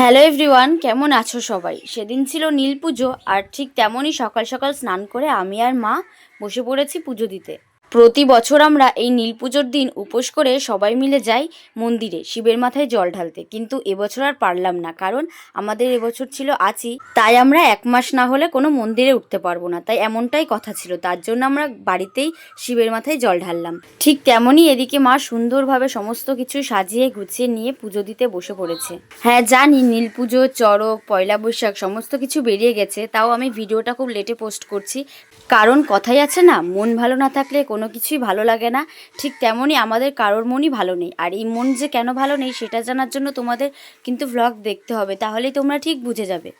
Hello everyone কেমন আছো সবাই? সেদিন ছিল নীল পুজো, আর ঠিক তেমনই সকাল সকাল স্নান করে আমি আর মা বসে পড়েছি পুজো দিতে। প্রতি বছর আমরা এই নীল পুজোর দিন উপোস করে সবাই মিলে যাই মন্দিরে, শিবের মাথায় জল ঢালতে। কিন্তু এবছর আর পারলাম না, কারণ আমাদের এবছর ছিল আছি তাই আমরা এক মাস না হলে কোনো মন্দিরে উঠতে পারব না। তাই এমনটাই কথা ছিল। তার জন্য আমরা বাড়িতেই শিবের মাথায় জল ঢাললাম। ঠিক তেমনই এদিকে মা সুন্দরভাবে সমস্ত কিছু সাজিয়ে গুছিয়ে নিয়ে পুজো দিতে বসে পড়েছে। হ্যাঁ জানি নীল পুজো, চড়ক, পয়লা বৈশাখ সমস্ত কিছু বেরিয়ে গেছে। তাও আমি ভিডিওটা খুব লেটে পোস্ট করছি। কারণ কথাই আছে না, মন ভালো না থাকলে কোনো কিছুই ভালো লাগে না। ঠিক তেমনই আমাদের কারোর মনই ভালো নেই। আর এই মন যে কেন ভালো নেই, সেটা জানার জন্য তোমাদের কিন্তু ভ্লগ দেখতে হবে। তাহলেই তোমরা ঠিক বুঝে যাবে।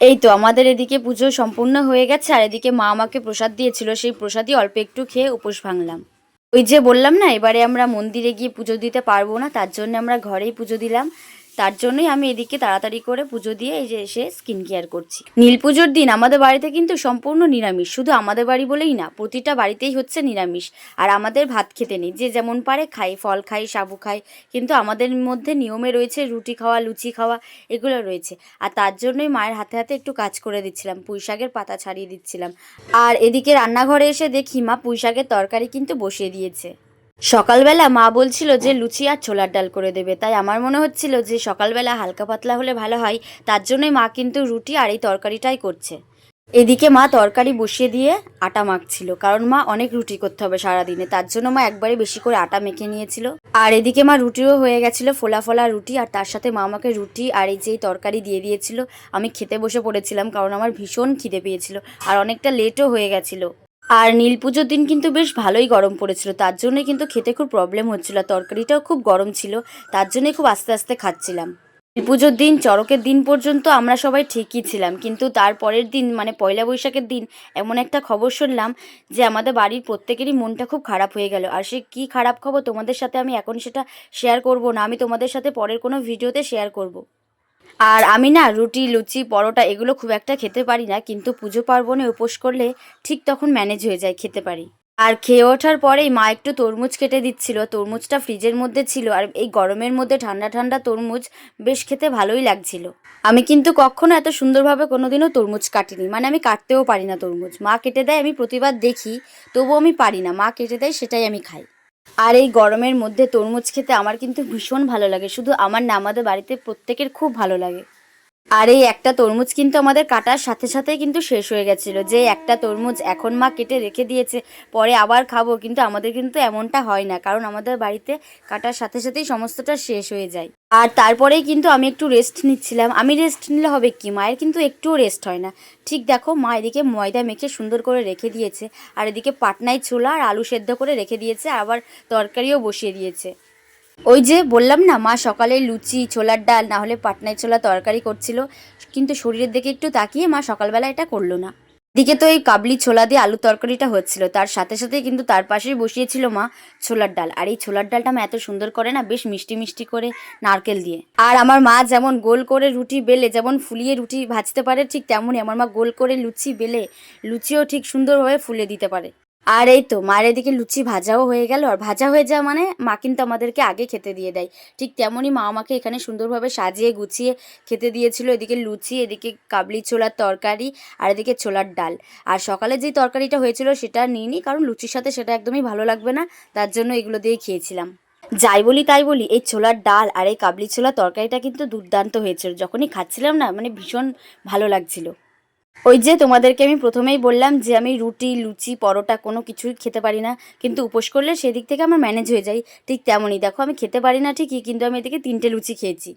এই তো আমাদের এদিকে পুজো সম্পূর্ণ হয়ে গেছে আর এদিকে মা আমাকে প্রসাদ দিয়েছিল সেই প্রসাদই অল্প একটু খেয়ে উপোস ভাঙলাম। ওই যে বললাম না এবারে আমরা মন্দিরে গিয়ে পুজো দিতে পারব না তার জন্য আমরা ঘরেই পুজো দিলাম। তার জন্যই আমি এদিকে তাড়াতাড়ি করে পুজো দিয়ে এই যে এসে স্কিন কেয়ার করছি। নীল পুজোর দিন আমাদের বাড়িতে কিন্তু সম্পূর্ণ নিরামিষ, শুধু আমাদের বাড়ি বলেই না, প্রতিটা বাড়িতেই হচ্ছে নিরামিষ। আর আমাদের ভাত খেতে নেই, যে যেমন পারে খাই, ফল খাই সাবু খাই, কিন্তু আমাদের মধ্যে নিয়মে রয়েছে রুটি খাওয়া, লুচি খাওয়া, এগুলো রয়েছে। আর তার জন্যই মায়ের হাতে হাতে একটু কাজ করে দিচ্ছিলাম, পুঁই শাকের পাতা ছাড়িয়ে দিচ্ছিলাম। আর এদিকে রান্নাঘরে এসে দেখি মা পুঁই শাকের তরকারি কিন্তু বসিয়ে দিয়েছে। সকালবেলা মা বলছিল যে লুচি আর ছোলার ডাল করে দেবে। তাই আমার মনে হচ্ছিল যে সকালবেলা হালকা পাতলা হলে ভালো হয়, তার জন্যই মা কিন্তু রুটি আর এই তরকারিটাই করছে। এদিকে মা তরকারি বসিয়ে দিয়ে আটা মাখছিল, কারণ মা অনেক রুটি করতে হবে সারাদিনে, তার জন্য মা একবারে বেশি করে আটা মেখে নিয়েছিল। আর এদিকে মা রুটিও হয়ে গেছিল ফোলা ফোলা রুটি, আর তার সাথে মা আমাকে রুটি আর এই যে তরকারি দিয়ে দিয়েছিল, আমি খেতে বসে পড়েছিলাম, কারণ আমার ভীষণ খিদে পেয়েছিল, আর অনেকটা লেটও হয়ে গেছিল। আর নীল পুজোর দিন কিন্তু বেশ ভালোই গরম পড়েছিল। তার জন্যই কিন্তু খেতে খুব প্রবলেম হচ্ছিল। তরকারিটাও খুব গরম ছিল। তার জন্যই খুব আস্তে আস্তে খাচ্ছিলাম। পুজোর দিন, চড়কের দিন পর্যন্ত আমরা সবাই ঠিকই ছিলাম। কিন্তু তার পরের দিন মানে পয়লা বৈশাখের দিন, এমন একটা খবর শুনলাম যে আমাদের বাড়ির প্রত্যেকেরই মনটা খুব খারাপ হয়ে গেল। আর সে কী খারাপ খবর তোমাদের সাথে আমি এখন সেটা শেয়ার করব না, আমি তোমাদের সাথে পরের কোনো ভিডিওতে শেয়ার করব। আর আমি না রুটি, লুচি, পরোটা এগুলো খুব একটা খেতে পারি না, কিন্তু পুজো পার্বণে উপোস করলে ঠিক তখন ম্যানেজ হয়ে যায় খেতে পারি। আর খেয়ে ওঠার পরেই মা একটু তরমুজ কেটে দিচ্ছিল, তরমুজটা ফ্রিজের মধ্যে ছিল, আর এই গরমের মধ্যে ঠান্ডা ঠান্ডা তরমুজ বেশ খেতে ভালোই লাগছিল। আমি কিন্তু কখনো এত সুন্দরভাবে কোনোদিনও তরমুজ কাটিনি মানে আমি কাটতেও পারি না তরমুজ। মা কেটে দেয়, আমি প্রতিবার দেখি, তবুও আমি পারি না। মা কেটে দেয়, সেটাই আমি খাই। আর এই গরমের মধ্যে তরমুজ খেতে আমার কিন্তু ভীষণ ভালো লাগে। শুধু আমার না, আমাদের বাড়িতে প্রত্যেকের খুব ভালো লাগে। আর এই একটা তরমুজ কিন্তু আমাদের কাটার সাথে সাথেই কিন্তু শেষ হয়ে গেছিল। যে একটা তরমুজ এখন মা কেটে রেখে দিয়েছে, পরে আবার খাব, কিন্তু আমাদের কিন্তু এমনটা হয় না, কারণ আমাদের বাড়িতে কাটার সাথে সাথেই সমস্তটা শেষ হয়ে যায়। আর তারপরেই কিন্তু আমি একটু রেস্ট নিচ্ছিলাম। আমি রেস্ট নিলে হবে কি? মায়ের কিন্তু একটুও রেস্ট হয় না। ঠিক দেখো, মা এদিকে ময়দা মেখে সুন্দর করে রেখে দিয়েছে, আর এদিকে পাটনায় ছোলা আর আলু সেদ্ধ করে রেখে দিয়েছে, আবার তরকারিও বসিয়ে দিয়েছে। ওই যে বললাম না, মা সকালে লুচি, ছোলার ডাল, না হলে পাটনায় ছোলা তরকারি করছিল। কিন্তু শরীরের দিকে একটু তাকিয়ে মা সকালবেলা এটা করল না। দিকে তো এই কাবলি ছোলা দিয়ে আলু তরকারিটা হচ্ছিল। তার সাথে সাথে কিন্তু তার পাশেই বসিয়েছিল মা ছোলার ডাল। আর এই ছোলার ডালটা মা এত সুন্দর করে না, বেশ মিষ্টি মিষ্টি করে নারকেল দিয়ে। আর আমার মা যেমন গোল করে রুটি বেলে, যেমন ফুলিয়ে রুটি ভাজতে পারে ঠিক তেমনই আমার মা গোল করে লুচি বেলে, লুচিও ঠিক সুন্দরভাবে ফুলে দিতে পারে। আর এই তো, মায়ের এদিকে লুচি ভাজাও হয়ে গেল। আর ভাজা হয়ে যাওয়া মানে মা কিন্তু আমাদেরকে আগে খেতে দিয়ে দেয়। ঠিক তেমনই মা আমাকে এখানে সুন্দরভাবে সাজিয়ে গুছিয়ে খেতে দিয়েছিল। এদিকে লুচি, এদিকে কাবলি ছোলার তরকারি আর এদিকে ছোলার ডাল। আর সকালে যেই তরকারিটা হয়েছিল সেটা নিইনি, কারণ লুচির সাথে সেটা একদমই ভালো লাগবে না। তার জন্য এগুলো দিয়েই খেয়েছিলাম। যাই বলি তাই বলি, এই ছোলার ডাল আর এই কাবলি ছোলার তরকারিটা কিন্তু দুর্দান্ত হয়েছিল। যখনই খাচ্ছিলাম না মানে ভীষণ ভালো লাগছিল। ওই যে তোমাদেরকে আমি প্রথমেই বললাম যে আমি রুটি, লুচি, পরোটা কোনো কিছুই খেতে পারি না। কিন্তু উপোস করলে সেদিক থেকে আমার ম্যানেজ হয়ে যায়। ঠিক তেমনই, দেখো আমি খেতে পারি না ঠিকই, কিন্তু আমি এদিকে তিনটে লুচি খেয়েছি।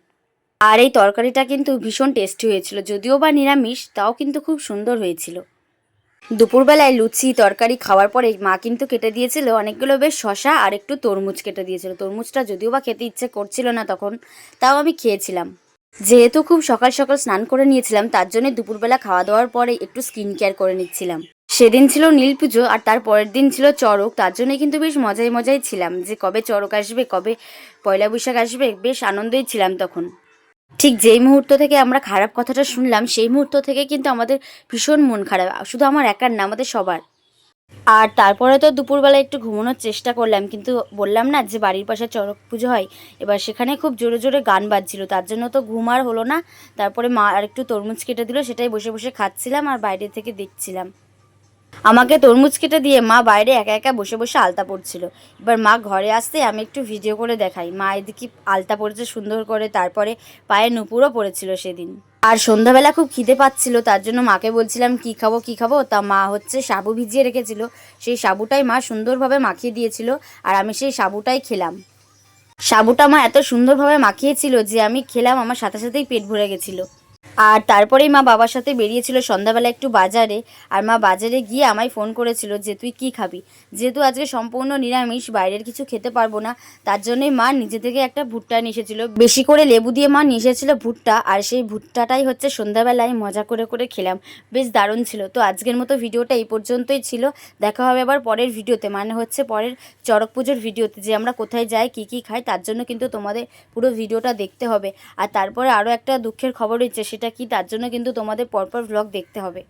আর এই তরকারিটা কিন্তু ভীষণ টেস্টি হয়েছিল, যদিও বা নিরামিষ, তাও কিন্তু খুব সুন্দর হয়েছিল। দুপুরবেলায় লুচি, তরকারি খাওয়ার পরে মা কিন্তু কেটে দিয়েছিল অনেকগুলো বেশ শশা আর একটু তরমুজ কেটে দিয়েছিল। তরমুজটা যদিও বা খেতে ইচ্ছে করছিল না তখন, তাও আমি খেয়েছিলাম। যেহেতু খুব সকাল সকাল স্নান করে নিয়েছিলাম, তার জন্য দুপুরবেলা খাওয়া দাওয়ার পরে একটু স্কিন কেয়ার করে নিচ্ছিলাম। সেদিন ছিল নীল পুজো আর তার পরের দিন ছিল চড়ক, তার জন্য কিন্তু বেশ মজাই মজাই ছিলাম যে কবে চড়ক আসবে, কবে পয়লা বৈশাখ আসবে, বেশ আনন্দই ছিলাম তখন। ঠিক যেই মুহূর্ত থেকে আমরা খারাপ কথাটা শুনলাম, সেই মুহূর্ত থেকে কিন্তু আমাদের ভীষণ মন খারাপ, শুধু আমার একার না, আমাদের সবার। আর তারপরে তো দুপুরবেলা একটু ঘুমানোর চেষ্টা করলাম, কিন্তু বললাম না যে বাড়ির পাশে চড়ক পুজো হয়। এবার সেখানে খুব জোরে জোরে গান বাজছিল, তার জন্য তো ঘুম আর হলো না। তারপরে মা আর একটু তরমুজ কেটে দিল, সেটাই বসে বসে খাচ্ছিলাম আর বাইরে থেকে দেখছিলাম। আমাকে তরমুজ কেটে দিয়ে মা বাইরে একা একা বসে বসে আলতা পড়ছিল এবার মা ঘরে আসতে আমি একটু ভিডিও করে দেখাই। মা এদিকে আলতা পড়েছে সুন্দর করে, তারপরে পায়ে নুপুরও পড়েছিল সেদিন। আর সন্ধ্যাবেলা খুব খিদে পাচ্ছিল, তার জন্য মাকে বলছিলাম, কি খাব কি খাব? তা মা হচ্ছে সাবু ভিজিয়ে রেখেছিল। সেই সাবুটাই মা সুন্দরভাবে মাখিয়ে দিয়েছিল আর আমি সেই সাবুটাই খেলাম। সাবুটা মা এত সুন্দরভাবে মাখিয়েছিল যে আমি খেলাম, আমার সাথে সাথেই পেট ভরে গেছিল। আর তারপরেই মা বাবার সাথে বেরিয়েছিল সন্ধ্যাবেলা একটু বাজারে। আর মা বাজারে গিয়ে আমায় ফোন করেছিল যে, তুই কি খাবি? যেহেতু আজকে সম্পূর্ণ নিরামিষ, বাইরের কিছু খেতে পারব না, তার জন্যই মা নিজে থেকে একটা ভুট্টা নিয়ে এসেছিল। বেশি করে লেবু দিয়ে মা নিয়ে এসেছিল ভুট্টা, আর সেই ভুট্টাটাই হচ্ছে সন্ধ্যাবেলায় মজা করে করে খেলাম। বেশ দারুণ ছিল। তো আজকের মতো ভিডিওটা এই পর্যন্তই ছিল। দেখা হবে আবার পরের ভিডিওতে। মানে হচ্ছে পরের চড়ক পুজোর ভিডিওতে, যে আমরা কোথায় যাই, কী কী খাই, তার জন্য কিন্তু তোমাদের পুরো ভিডিওটা দেখতে হবে। আর তারপরে আরও একটা দুঃখের খবর রয়েছে, সেটা কি? তার জন্য কিন্তু তোমাদের পরপর ভ্লগ দেখতে হবে।